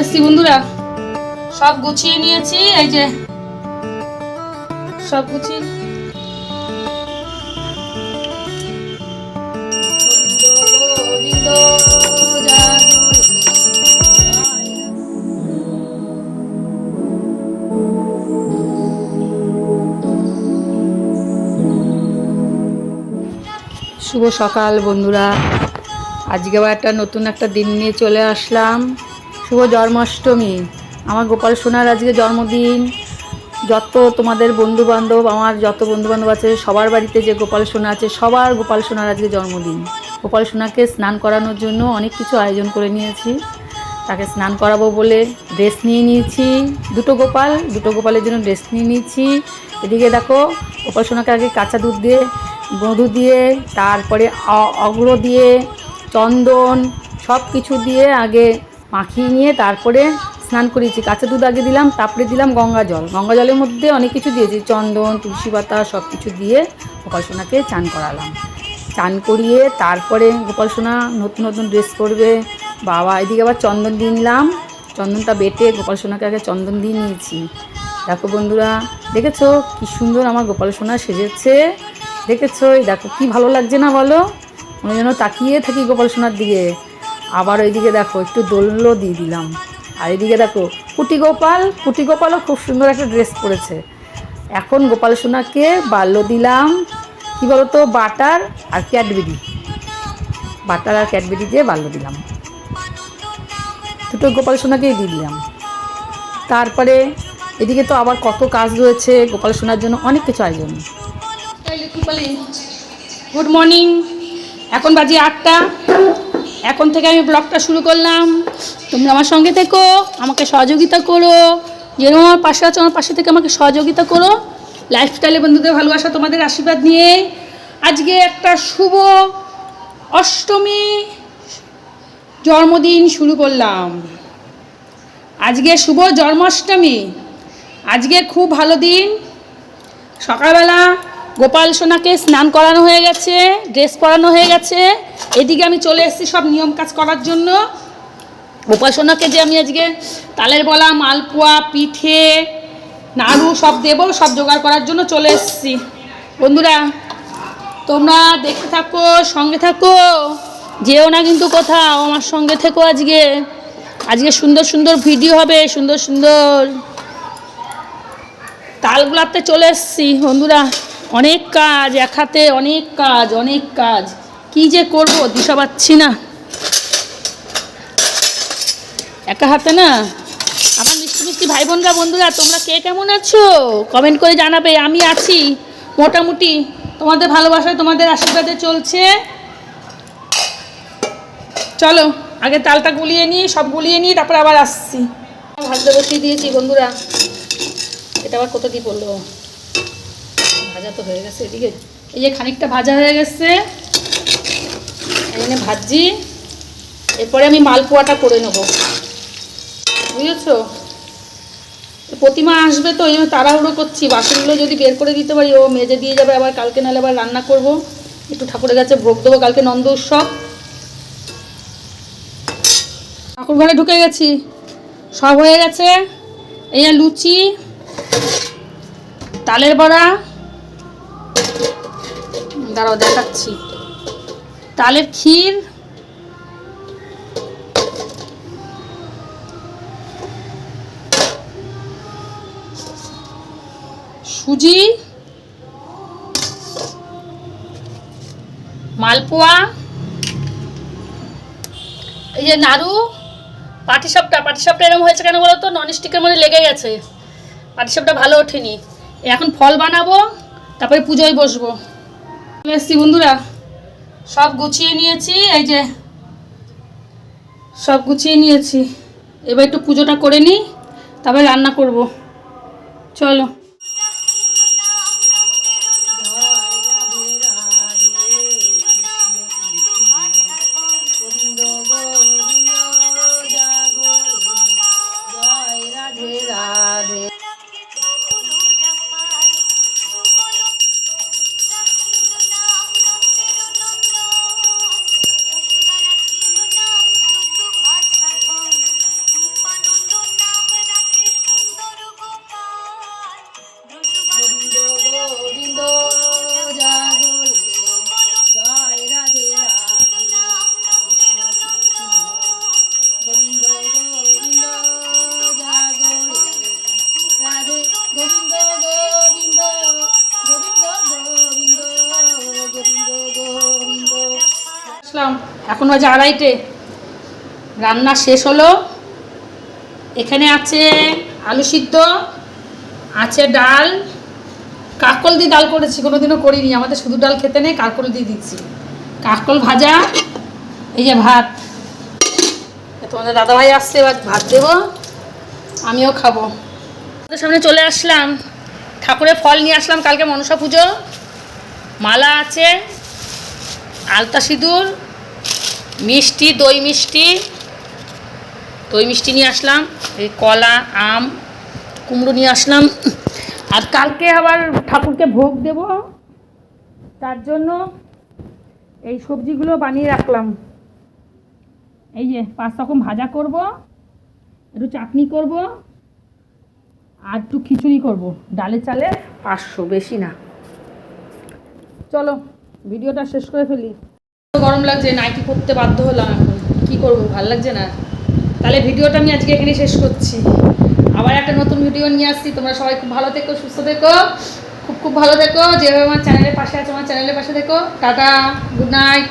এসছি বন্ধুরা সব গুছিয়ে নিয়েছি, এই যে সব গুছিয়ে। শুভ সকাল বন্ধুরা আজকে আবার একটা নতুন একটা দিন নিয়ে চলে আসলাম শুভ জন্মাষ্টমী। আমার গোপাল সোনার আজকে জন্মদিন। যত তোমাদের বন্ধু বান্ধব আমার যত বন্ধু বান্ধব আছে, সবার বাড়িতে যে গোপাল সোনা আছে, সবার গোপাল সোনার আজকে জন্মদিন। গোপাল সোনাকে স্নান করানোর জন্য অনেক কিছু আয়োজন করে নিয়েছি। তাকে স্নান করাবো বলে ড্রেস নিয়ে নিয়েছি। দুটো গোপাল, দুটো গোপালের জন্য ড্রেস নিয়ে নিয়েছি। এদিকে দেখো, গোপাল সোনাকে আগে কাঁচা দুধ দিয়ে, মধু দিয়ে, তারপরে অগ্র দিয়ে, চন্দন সব কিছু দিয়ে আগে মাখিয়ে নিয়ে তারপরে স্নান করিয়েছি। কাঁচা দুধ আগে দিলাম, তারপরে দিলাম গঙ্গা জল। গঙ্গা জলের মধ্যে অনেক কিছু দিয়েছি। চন্দন, তুলসী পাতা সব কিছু দিয়ে গোপাল সোনাকে চান করালাম। চান করিয়ে তারপরে গোপাল সোনা নতুন নতুন ড্রেস পরবে। বাবা, এদিকে আবার চন্দন দিয়ে নিলাম। চন্দনটা বেটে গোপাল সোনাকে আগে চন্দন দিয়ে নিয়েছি। দেখো বন্ধুরা, দেখেছ কি সুন্দর আমার গোপাল সোনা সেজেছে? দেখেছ? এই দেখো কি ভালো লাগছে না বলো? মনে যেন তাকিয়ে থাকি গোপাল সোনার দিকে। আবার ওইদিকে দেখো, একটু দোল্লো দিয়ে দিলাম। আর এদিকে দেখো, কুটি গোপাল, কুটি গোপালও খুব সুন্দর একটা ড্রেস পরেছে। এখন গোপাল সোনাকে বাল্য দিলাম। কি বলতো, বাটার আর ক্যাডবেরি। বাটার আর ক্যাডবেরি দিয়ে বাল্য দিলাম। দুটো গোপাল সোনাকেই দিয়ে দিলাম। তারপরে এদিকে তো আবার কত কাজ রয়েছে, গোপাল সোনার জন্য অনেক কিছু আয়োজন। গুড মর্নিং এখন বাজে আটটা। এখন থেকে আমি ব্লগটা শুরু করলাম। তোমরা আমার সঙ্গে থেকো, আমাকে সহযোগিতা করো। যেরকম আমার পাশে আছো, আমার পাশে থেকে আমাকে সহযোগিতা করো। লাইফস্টাইলে বন্ধুদের ভালোবাসা তোমাদের আশীর্বাদ নিয়ে। আজকে একটা শুভ অষ্টমী জন্মদিন শুরু করলাম। আজকে শুভ জন্মাষ্টমী। আজকে খুব ভালো দিন। সকালবেলা গোপাল সোনাকে স্নান করানো হয়ে গেছে ড্রেস পরানো হয়ে গেছে। এদিকে আমি চলে এসেছি সব নিয়ম কাজ করার জন্য। গোপাল সোনাকে যে আমি আজকে তালের বলা, মালপোয়া, পিঠে, নাড়ু সব দেবো, সব জোগাড় করার জন্য চলে এসেছি। বন্ধুরা, তোমরা দেখতে থাকো, সঙ্গে থাকো। যেও না কিন্তু কোথাও, আমার সঙ্গে থেকো আজকে। আজকে সুন্দর সুন্দর ভিডিও হবে, সুন্দর সুন্দর। তালগুলাতে চলে এসেছি, বন্ধুরা। অনেক কাজ, এক হাতে অনেক কাজ অনেক কাজ। কি যে করব, দিশা পাচ্ছি না। একা হাতে না? আমার মিষ্টি মিষ্টি ভাই বোনরা বন্ধুরা, তোমরা কে কেমন আছো? কমেন্ট করে জানাবে, আমি আছি মোটামুটি। তোমাদের ভালোবাসায়, তোমাদের আশীর্বাদে চলছে। চলো, আগে তালটা গুলিয়ে নিই সব গুলিয়ে নিই তারপর আবার আসছি। ভাজতে বসিয়ে দিয়েছি, বন্ধুরা। এটা আবার কত দিয়ে পড়ল? ভাজা তো হয়ে গেছে এদিকে। এই যে খানিকটা ভাজা হয়ে গেছে, এখানে ভাজি এরপরে আমি মালপোয়াটা করে নেব। বুঝেছ? প্রতিমা আসবে তো, এই জন্য তাড়াহুড়ো করছি। বাসনগুলো যদি বের করে দিতে পারি, ও মেজে দিয়ে যাবে আবার, কালকে নাহলে আবার রান্না করব। একটু ঠাকুরের কাছে ভোগ দেবো, কালকে নন্দ উৎসব। ঠাকুর ঘরে ঢুকে গেছি। সব হয়ে গেছে। এই লুচি, তালের বড়া দাঁড়াও, দেখাচ্ছি। তালের ক্ষীর। সুজি। মালপোয়া। এই যে নাড়ু। পাটিসাপটা পাটিসাপটা এরকম হয়েছে কেন বলো তো? ননস্টিকের মধ্যে লেগে গেছে। পাটিসাপটা ভালো ওঠেনি। এখন ফল বানাবো, তারপরে পুজোয় বসবো। এসছি বন্ধুরা। সব গুছিয়ে নিয়েছি, এই যে সব গুছিয়ে নিয়েছি। এবার একটু পুজোটা করে নিই, তারপরে রান্না করব। চলো। এখন বাজে আড়াইটে। রান্না শেষ হলো। এখানে আছে আলু সিদ্ধ, আছে ডাল। কাকল দিয়ে ডাল করেছি, কোনোদিনও করিনি। আমাদের শুধু ডাল খেতে নেই কাকল দিয়ে দিচ্ছি। কাকল ভাজা, এই যে ভাত। তোমাদের দাদাভাই আসছে, এবার ভাত দেবো, আমিও খাব। আমাদের সামনে চলে আসলাম। ঠাকুরের ফল নিয়ে আসলাম কালকে মনসা পুজো। মালা আছে, আলতা সিঁদুর মিষ্টি, দই মিষ্টি। দই মিষ্টি নিয়ে আসলাম, এই কলা, আম, কুমড়ো নিয়ে আসলাম। আর কালকে আবার ঠাকুরকে ভোগ দেব। তার জন্য এই সবজিগুলো বানিয়ে রাখলাম। এই যে পাঁচ রকম ভাজা করব, একটু চাটনি করব, আর একটু খিচুড়ি করব। ডালে চালে পাঁচশো, বেশি না। চলো, ভিডিওটা শেষ করে ফেলি। গরম লাগছে, নাইটি করতে বাধ্য হলাম এখন। কী করব, ভালো লাগছে না? তাহলে ভিডিওটা আমি আজকে এখানে শেষ করছি। আবার একটা নতুন ভিডিও নিয়ে আসছি। তোমরা সবাই খুব ভালো থেকো, সুস্থ থেকো, খুব খুব ভালো থেকো। যেভাবে আমার চ্যানেলের পাশে আছে, আমার চ্যানেলের পাশে থেকো। Tata, good night.